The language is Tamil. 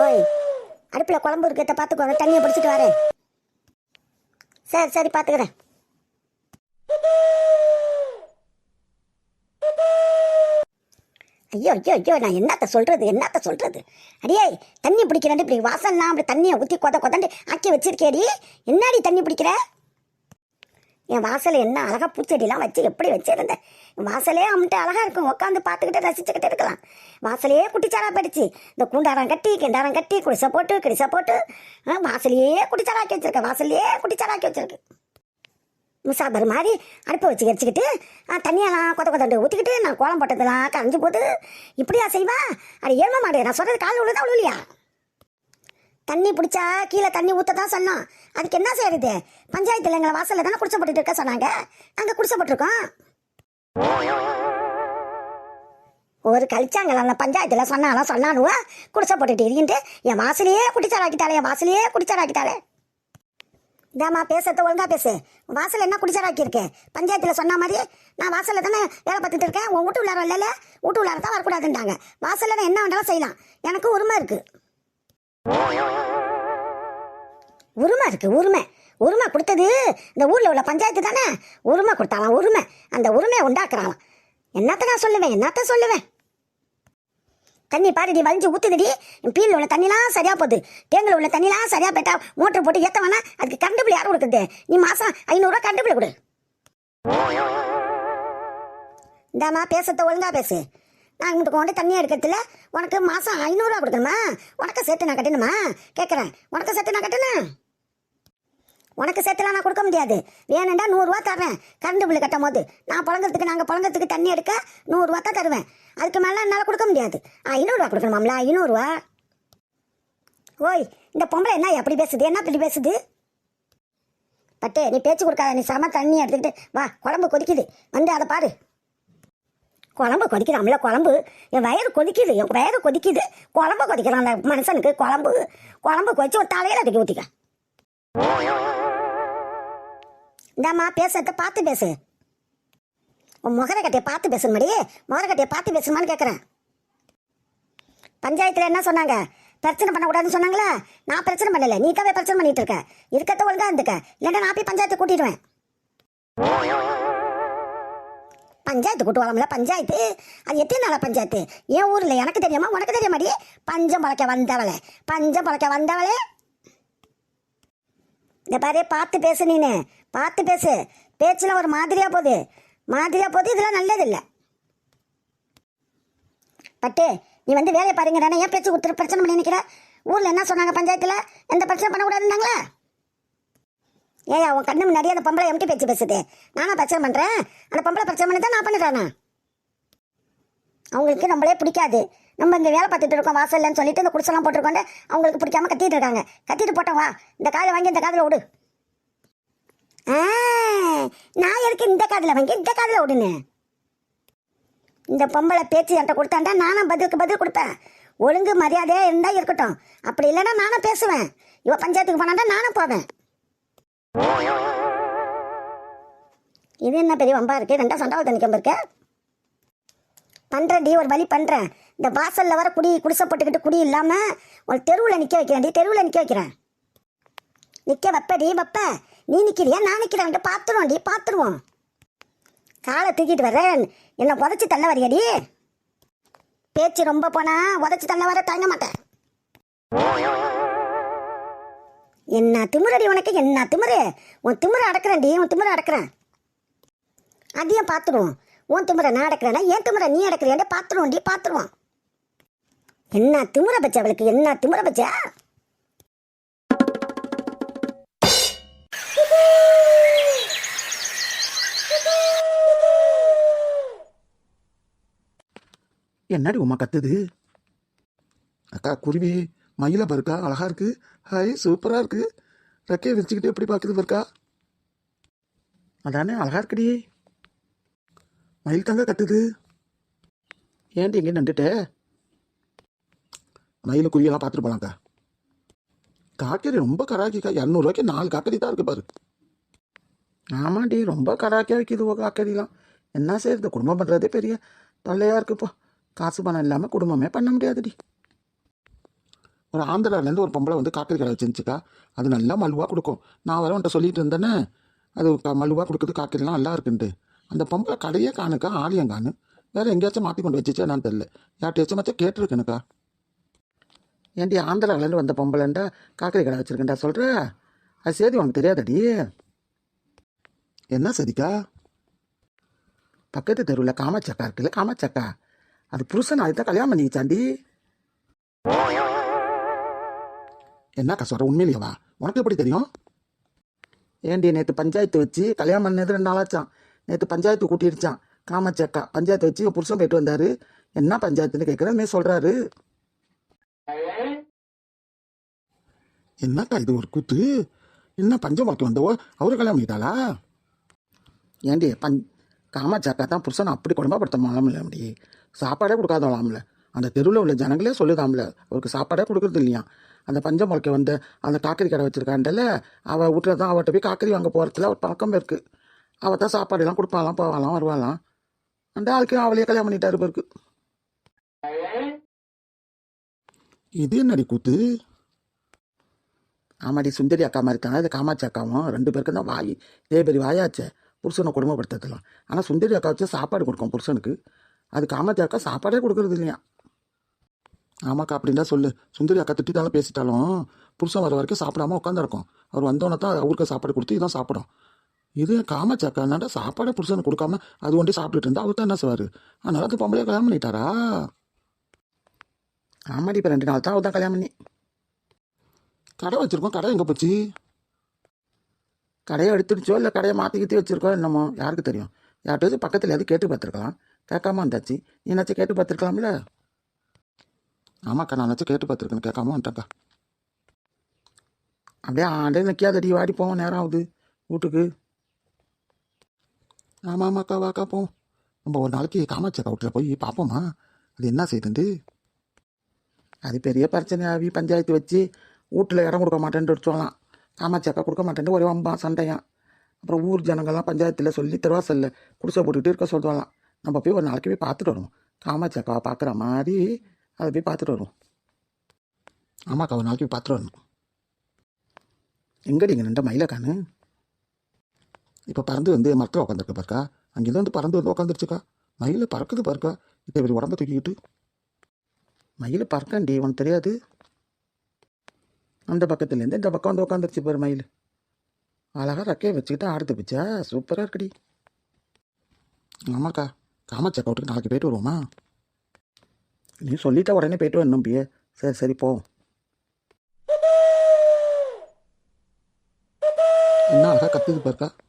ஓய் அடுப்பில் குழம்பு இருக்கிறத பார்த்துக்கோங்க தண்ணியை பிடிச்சிட்டு வரேன். சரி சரி பார்த்துக்கிறேன். ஐயோ ஐயோ ஐயோ நான் என்னத்த சொல்கிறது என்னத்த சொல்கிறது அடியே தண்ணி பிடிக்கிறேன் இப்படி வாசல்லாம் அப்படி தண்ணியை ஊற்றி கொத கொதண்டு ஆக்கி வச்சிருக்கேடி. என்னடி தண்ணி பிடிக்கிற? என் வாசல் என்ன அழகாக பூச்செடிலாம் வச்சு எப்படி வச்சிருந்தேன்? என் வாசலே அம்மிட்டு அழகாக இருக்கும். உட்காந்து பார்த்துக்கிட்டு ரசிச்சுக்கிட்டு இருக்கலாம். வாசலையே குட்டிச்சாரா போயிடுச்சு. இந்த கூண்டாரம் கட்டி கிண்டாரம் கட்டி குடிசை போட்டு கிடிசை போட்டு ஆ, வாசலையே குட்டிச்சாராக்கி வச்சிருக்கேன். வாசலையே குட்டிச்சாராக்கி வச்சிருக்கு. முசாபர் மாதிரி அடுப்பை வச்சு எரிச்சிக்கிட்டு தண்ணியெல்லாம் கொத்த கொதண்டு ஊற்றிக்கிட்டு நான் கோலம் போட்டதெல்லாம் கரைஞ்சி போது இப்படியா செய்வா? அது ஏழ்மா மாடு நான் சொல்கிறது காலில் விழுதா விழுலையா தண்ணி பிடிச்சா கீழே தண்ணி ஊற்ற தான் சொன்னோம் அதுக்கு என்ன செய்யறது பஞ்சாயத்தில் எங்களை வாசலில் தானே குடிச்சப்பட்டு இருக்க சொன்னாங்க. அங்கே குடிசை போட்டிருக்கோம் ஒரு கழிச்சாங்கள? அந்த பஞ்சாயத்தில் சொன்னாலும் சொன்னானுவா? குடிசை போட்டுட்டு இருக்கிட்டு என் வாசலையே குடிச்சாராக்கிட்டாளே என் வாசலையே குடிச்சாராக்கிட்டாளே இதாம்மா பேசுறது ஒழுங்கா பேசு. வாசல் என்ன குடிச்சாராக்கியிருக்கேன் பஞ்சாயத்தில் சொன்ன மாதிரி நான் வாசலில் தானே வேலை பார்த்துட்டு இருக்கேன். உன் வீட்டு உள்ளார இல்லைல்ல? வீட்டு உள்ளார தான் வரக்கூடாதுன்றாங்க. வாசலில் நான் என்ன வேண்டாலும் செய்யலாம். எனக்கு உரிமை இருக்குது உரிமை இருக்கு உரிமை. உரிமை கொடுத்தது இந்த ஊர்ல உள்ள பஞ்சாயத்து தானே? உரிமை கொடுத்தாலாம் உரிமை. அந்த உரிமையை உண்டாக்குறாங்களாம். என்னத்த நான் சொல்லுவேன் என்னத்த சொல்லுவேன்? தண்ணி பாருடி வலிஞ்சு ஊற்றுதுடி பீலில் உள்ள தண்ணிலாம் சரியா போகுது. டேங்கில் உள்ள தண்ணிலாம் சரியா போயிட்டா மோட்டர் போட்டு ஏத்த வேணா அதுக்கு கரண்ட் பில் யார் கொடுக்குறது? நீ மாசம் ஐநூறுரூவா கரண்ட் பில் கொடு. இந்தாம்மா பேசுறத ஒழுங்கா பேசு. நான் இங்கிட்டு கொண்டு தண்ணி எடுக்கிறதுல உனக்கு மாசம் ஐநூறுரூவா கொடுக்கணுமா? உனக்கு சேர்த்து நான் கட்டணுமா? கேட்குறேன் உனக்கு சேர்த்து நான் கட்டணும்? உனக்கு சேர்த்துலாம் நான் கொடுக்க முடியாது. வேணுண்டா நூறுரூவா தர்றேன். கரண்ட் பில்லு கட்டும் போது நான் புழங்குறதுக்கு நாங்கள் புழங்குறதுக்கு தண்ணி எடுக்க நூறுரூவா தான் தருவேன். அதுக்கு மேலே என்னால் கொடுக்க முடியாது. ஐநூறுரூவா கொடுக்கணுமாம்ல ஐநூறுரூவா ஓய் இந்த பொம்பளை என்ன அப்படி பேசுது? என்ன இப்படி பேசுது? பட்டே நீ பேச்சு கொடுக்காத. நீ சம தண்ணி எடுத்துக்கிட்டு வா குழம்பு கொதிக்குது. வந்து அதை பாரு. குழம்பு கொதிக்கிறான்ல குழம்பு. என் வயிறு கொதிக்குது. என் வயிறு கொதிக்குது. குழம்பு கொதிக்கிறான் அந்த மனுஷனுக்கு குழம்பு குழம்பு கொதிச்சு ஒரு தலையில் தூக்கி ஊற்றிக்க இந்தாம்மா பேசுறத பார்த்து பேசு. உன் முகர கட்டையை பார்த்து பேசணுமாடி முகர கட்டையை பார்த்து பேசணுமான்னு கேட்குறேன் பஞ்சாயத்தில் என்ன சொன்னாங்க? பிரச்சனை பண்ணக்கூடாதுன்னு சொன்னாங்களா? நான் பிரச்சனை பண்ணல. நீ தான் பிரச்சனை பண்ணிட்டு இருக்க. இருக்கத்த ஒழுங்கா இருந்துக்க. இல்லைன்னா நான் போய் பஞ்சாயத்தை கூட்டிடுவேன். பஞ்சாயத்து கூட்டு வரல பஞ்சாயத்து? அது எத்தனை நாள பஞ்சாயத்து? என் ஊரில் எனக்கு தெரியுமா? உனக்கு தெரியுமாடி? பஞ்சம் பழக்க வந்தவளே பஞ்சம் பழக்க வந்தவளே. இந்த பாரு பார்த்து பேசு நீனு. பார்த்து பேசு. பேச்சில் ஒரு மாதிரியாக போகுது. மாதிரியாக போகுது இதெல்லாம் நல்லதில்லை. பட்டு நீ வந்து வேலையை பாருங்க ஏன் பேச்சு கொடுத்துரு பிரச்சனை பண்ணி நிற்கிற ஊரில் என்ன சொன்னாங்க பஞ்சாயத்தில்? எந்த பிரச்சனை பண்ணக்கூடாதுன்னாங்களா? ஏயா உன் கண்ணு முன்னாடி அந்த பொம்பளை எம்டி பேச்சு பேசுது. நானா பிரச்சனை பண்ணுறேன் அந்த பொம்பளை பிரச்சனை பண்ணி தான் நான் பண்ணுறேனா? அவங்களுக்கு நம்மளே பிடிக்காது. நம்ம இங்கே வேலை பார்த்துட்டு இருக்கோம் வாசல்லன்னு சொல்லிட்டு இந்த குடிசெல்லாம் போட்டிருக்கோண்டு அவங்களுக்கு பிடிக்காம கத்திட்டு இருக்காங்க. கத்திட்டு போட்டோம் வா. இந்த காதில் வாங்கி இந்த காதில் விடு நான் எதுக்கு இந்த காதில் வாங்கி இந்த காதில் விடுன்னு இந்த பொம்பளை பேச்சு என்கிட்ட கொடுத்தாண்டா நானும் பதிலுக்கு பதில் கொடுப்பேன். ஒழுங்கு மரியாதையாக இருந்தால் இருக்கட்டும். அப்படி இல்லைன்னா நானும் பேசுவேன். இவ பஞ்சாயத்துக்கு போனாண்டா நானும் போவேன். இது என்ன பெரிய வம்பா இருக்கு? ரெண்டா சண்டாவது தண்ணிக்கம் இருக்கு பண்றேன்டி ஒரு வழி பண்றேன். இந்த வாசல்ல வர குடி குடிசை போட்டுக்கிட்டு குடி இல்லாம ஒரு தெருவில் நிக்க வைக்கிறேன்டி தெருவில் நிக்க வைக்கிறேன். நிக்க வைப்படி வைப்ப நீ நிக்கிறியா? நான் நிக்கிறேன். பார்த்துருவோம்டி பார்த்துருவோம் காலை தூக்கிட்டு வர்றேன். என்ன உதச்சி தள்ள வரையடி? பேச்சு ரொம்ப போனா உதச்சி தள்ள வர தாங்க மாட்டேன். என்ன திமுறடி உனக்கு? என்ன திமிரு? உன் திமிர அடக்குறேன்டி உன் திமுறை அடக்குறேன். அதையும் பார்த்துருவோம். உன் திமுறை நான் அடக்கிறேன்னா என் திமுறை நீ அடக்கிறேன் பார்த்துருவோம் டி பார்த்துருவோம். என்ன திமுறை பச்சை அவளுக்கு? என்ன திமுறை பச்சை? என்னடி உமா கத்துது? அக்கா குருவி மயில பருக்கா அழகா இருக்கு. ஹாய் சூப்பரா இருக்கு. ரெக்கையை விரிச்சுக்கிட்டு எப்படி பாக்குது பருக்கா? அதானே அழகா இருக்குடி. மயில் தங்க கத்துது ஏன்டி எங்கே நின்றுட்ட? மயில குருவியெல்லாம் பார்த்துட்டு போலாம்க்கா. காக்கரி ரொம்ப கராக்கிக்கா. இரநூறுவாய்க்கு நாலு காக்கரி தான் இருக்கு பாரு. ஆமாண்டி ரொம்ப கராக்கியா வைக்குது உன் காக்கரிலாம் என்ன செய்யறது குடும்பம் பண்ணுறதே பெரிய தொல்லையா இருக்குப்பா. காசு பணம் இல்லாமல் குடும்பமே பண்ண முடியாதுடி. ஒரு ஆந்திராலேருந்து ஒரு பொம்பளை வந்து காக்கரி கடை வச்சுருந்துச்சுக்கா. அது நல்லா மலுவாக கொடுக்கும். நான் வர உன்ட்ட சொல்லிட்டு இருந்தேனே. அது மலுவாக கொடுக்குறது காக்கரிலாம் நல்லா இருக்குன்ட்டு. அந்த பொம்பளை கடையே காணுக்கா ஆலியம் காணு. வேற எங்கேயாச்சும் மாட்டி கொண்டு வச்சுச்சா என்னன்னு தெரில யார்கிட்டயாச்சும் மச்சா கேட்டிருக்கேனுக்கா ஏன்டி ஆந்திராவிலேருந்து வந்த பொம்பளைண்டா காக்கரி கடை வச்சுருக்கேன்டா சொல்கிற அது சரி உனக்கு தெரியாதடி. என்ன சரிக்கா பக்கத்து தெருவில் காமாச்சக்கா இருக்குல்ல காமாச்சக்கா அது புருஷன் அதுதான் கல்யாணம் பண்ணிக்கிச்சாண்டி. என்னக்கா சொல்கிற உண்மையிலேயேவா? உனக்கு எப்படி தெரியும்? ஏண்டி நேற்று பஞ்சாயத்து வச்சு கல்யாணம் பண்ணது ரெண்டு நாளாச்சான் நேற்று பஞ்சாயத்து கூட்டிடுச்சான் காமச்சக்கா பஞ்சாயத்து வச்சு புருஷன் போயிட்டு வந்தாரு. என்ன பஞ்சாயத்துன்னு கேட்குறமே சொல்கிறாரு என்னக்கா இது ஒரு கூத்து? என்ன பஞ்சம் பார்த்து வந்தவோ? அவரு கல்யாணம் பண்ணிட்டாளா? ஏண்டி பஞ் காமாச்சாக்கா தான் புருஷனை அப்படி குடும்பப்படுத்த மாலாமில்ல அப்படி சாப்பாடே கொடுக்காதவளாம்ல. அந்த தெருவில் உள்ள ஜனங்களே சொல்லுதாம்ல அவருக்கு சாப்பாடே கொடுக்குறது இல்லையா? அந்த பஞ்சம் முளைக்க வந்த அந்த காக்கரி கடை வச்சிருக்காண்டல அவள் வீட்டில் தான் அவட்ட போய் காக்கரி வாங்க போகிறதுல ஒரு பழக்கம் இருக்குது அவள் தான் சாப்பாடெல்லாம் கொடுப்பாலாம் போவாளாம் வருவாளாம். அந்த ஆளுக்கு அவளையே கல்யாணம் பண்ணிட்டாரு பிறகு. இது என்னடி கூத்து? ஆமாடி சுந்தரி அக்கா மாதிரி தானே இது காமாட்சி அக்காவும் ரெண்டு பேருக்கும் தான் வாய். இதே பெரிய வாயாச்சே. புருஷனை குடும்பப்படுத்துறதுலாம் ஆனால் சுந்தரி அக்கா வச்சு சாப்பாடு கொடுக்கும் புருஷனுக்கு. அது காமாட்சி அக்கா சாப்பாடே கொடுக்கறது இல்லையா? ஆமாக்கா அப்படின்னா சொல்லு. சுந்தரி அக்கா திட்டிட்டாலும் பேசிட்டாலும் புருஷன் வர வரைக்கும் சாப்பிடாம உட்காந்துருக்கும் அவர் வந்தோன்னே தான் அவருக்கு சாப்பாடு கொடுத்து இதான் சாப்பிடும். இது காமாச்சாக்கா அக்கா என்னடா சாப்பாடே புருஷனுக்கு கொடுக்காம அது ஒன்றே சாப்பிட்டுட்டு இருந்தா அவர் தான் என்ன செய்வார்? அதனால அது பொம்பளைய கல்யாணம் பண்ணிட்டாரா? ஆமாடி இப்போ ரெண்டு நாள் தான் அவர் தான் கல்யாணம் பண்ணி. கடை வச்சுருக்கோம். கடை எங்கே போச்சு? கடையை எடுத்துடுச்சோ இல்லை கடையை மாற்றிக்கிட்டு வச்சுருக்கோம் என்னமோ? யாருக்கு தெரியும். யார்கிட்டயாச்சும் பக்கத்தில் எதுவும் கேட்டு பார்த்துருக்கலாம். கேட்காம வந்தாச்சு. என்னாச்சும் கேட்டு பார்த்துருக்கலாம்ல? ஆமாக்கா நான் நினச்சி கேட்டு பார்த்துருக்கேன் கேட்காம வந்துட்டேன்க்கா. அப்படியே ஆண்டே நிற்காதடி வாடி போவோம் நேரம் ஆகுது. வீட்டுக்கு. ஆமாம் ஆமாக்கா வாக்கா போ. நம்ம ஒரு நாளைக்கு காமாட்சி அக்கா வீட்டில் போய் பார்ப்போமா? அது என்ன செய்யுதுண்டு அது பெரிய பிரச்சனை பஞ்சாயத்து வச்சு வீட்டில் இடம் கொடுக்க மாட்டேன்ட்டு சொல்லலாம் காமாட்சி அக்கா கொடுக்க மாட்டேன்ட்டு ஒரே வம்பா சண்டையான் அப்புறம் ஊர் ஜனங்கள்லாம் பஞ்சாயத்தில் சொல்லி திருவாசல்ல குடிசை போட்டுக்கிட்டு இருக்க சொல்லுவாங்களாம் நம்ம போய் ஒரு நாளைக்கு போய் பார்த்துட்டு வருவோம். காமாட்சி அக்காவை பார்க்குற மாதிரி அதை போய் பார்த்துட்டு வருவோம். ஆமாக்கா ஒரு நாளைக்கு போய் பார்த்துட்டு வரணும். எங்கடி இங்கே நின்ற மயிலக்கானு? இப்போ பறந்து வந்து மரத்தில் உட்காந்துருக்கு பாருக்கா. அங்கேருந்து வந்து பறந்து வந்து உட்காந்துருச்சுக்கா மயில் பறக்குது பாருக்கா. இதை இப்படி உடம்ப தூக்கிக்கிட்டு. மயில் பறக்கண்டி உனக்கு தெரியாது? அந்த பக்கத்துலேருந்து இந்த பக்கம் வந்து உட்காந்துருச்சு பாரு மயில். அழகாக ரெக்கையை வச்சுக்கிட்டு ஆடுத்து பிச்சா. சூப்பராக இருக்குடி. ஆமாக்கா. காமாட்சி அக்கௌண்ட்டுக்கு நாளைக்கு போயிட்டு வருவோமா? நீ சொல்லிட்டா உடனே போயிட்டு வரணும் பியே. சரி சரி போ. என்ன அழகாக கத்துது பாருக்கா.